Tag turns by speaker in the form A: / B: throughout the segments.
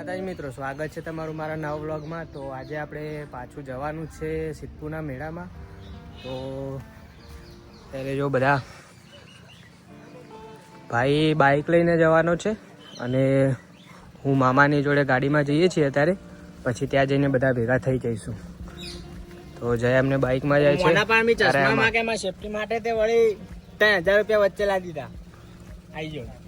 A: માતાજી મિત્રો સ્વાગત છે તમારું મારા નવા વ્લોગમાં. તો આજે આપણે પાછું જવાનું છે સિદ્ધપુરના મેળામાં. તો ત્યારે જો બધા ભાઈ બાઇક લઈને જવાનો છે અને હું મામાની જોડે ગાડીમાં જઈએ છીએ અત્યારે. પછી ત્યાં જઈને બધા ભેગા થઈ જઈશું. તો જય અમને બાઇકમાં જાય છે.
B: સેફટી માટે તે વળી ત્રણ હજાર રૂપિયા વચ્ચે લાવી દીધા. આવી ગયો.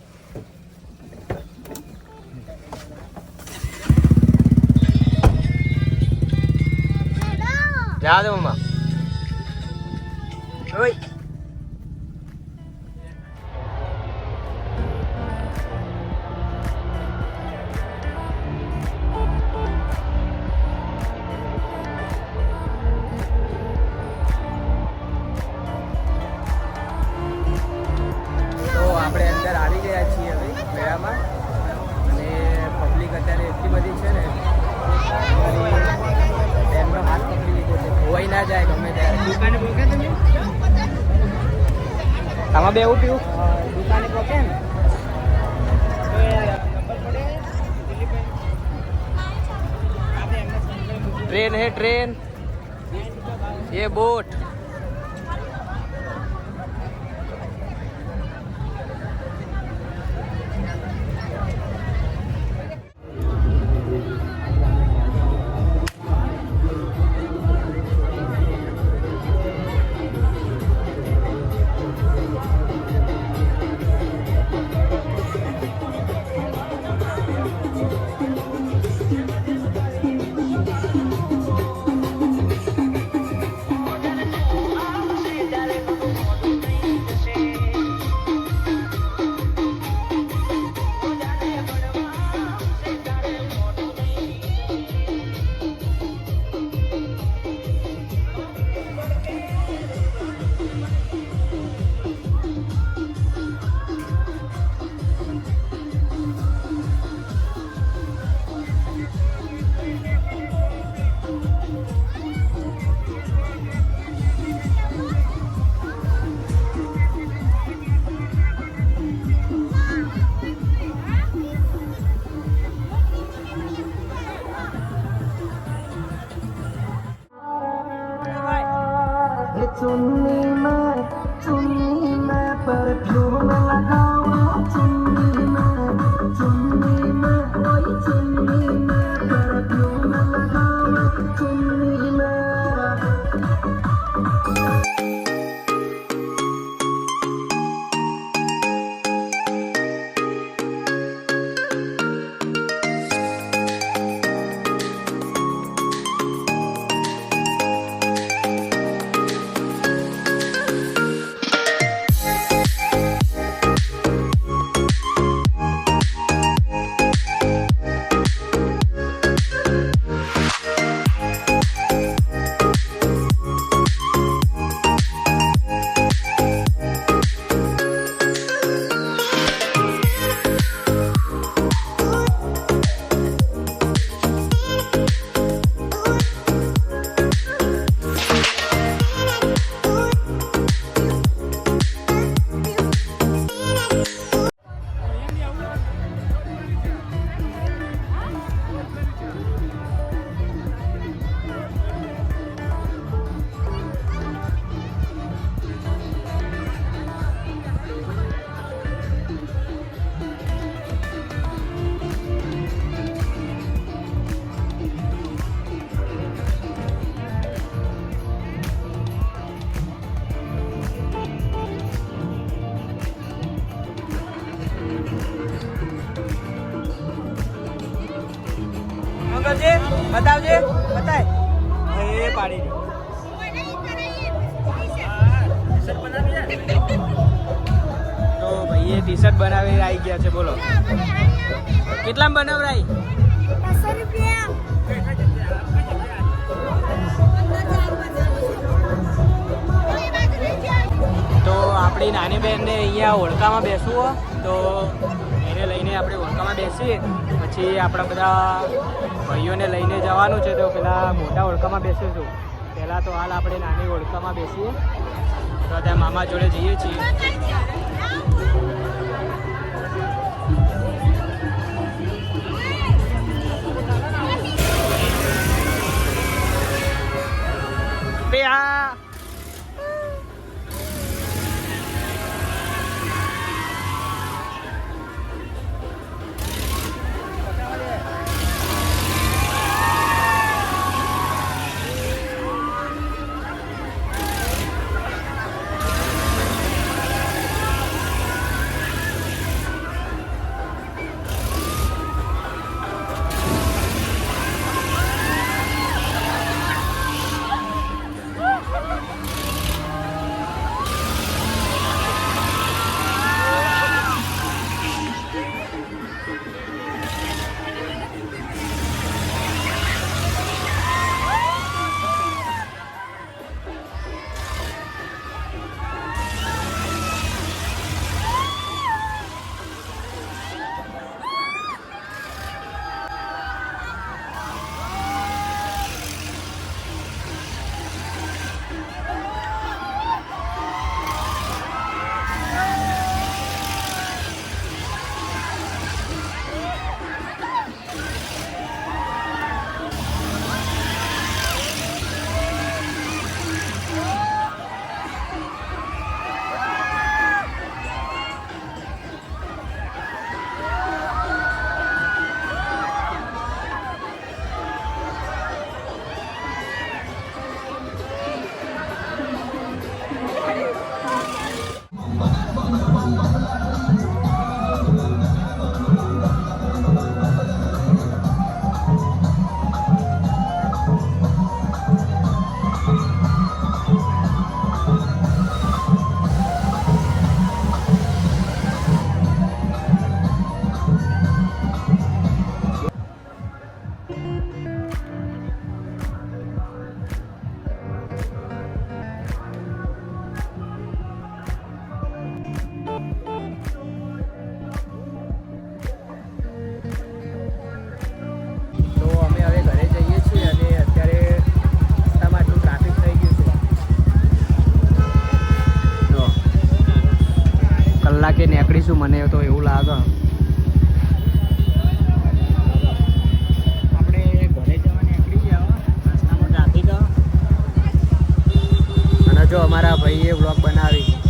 A: જા દે મમ્મા. ઓય.
B: દુકાને પોકે તમે?
A: આમાં બે પીવું?
B: દુકાને પોકે ને ટ્રેન એ ટ્રેન. પડે દિલીપભાઈ આપણે એમને સંકલ્પ મૂકી
A: ટ્રેન હે ટ્રેન ये
B: બતાવજે, બતાય. એ પાડી
A: તો ભાઈએ ટી શર્ટ બનાવી આવી ગયા છે, બોલો. કેટલામાં બનાવરાય? તો આપણી નાની બહેનને અહીંયા ઓળખામાં બેસવું તો એને લઈને આપણે ઓળખામાં બેસીએ. પછી આપણા બધા ભાઈઓને લઈને જવાનું છે તો પેલા મોટા ઓળખામાં બેસીશું. પહેલાં તો હાલ આપણે નાની ઓળખામાં બેસીએ. તો ત્યાં મામા જોડે જઈએ છીએ. મારા ભાઈએ બ્લોગ બનાવી.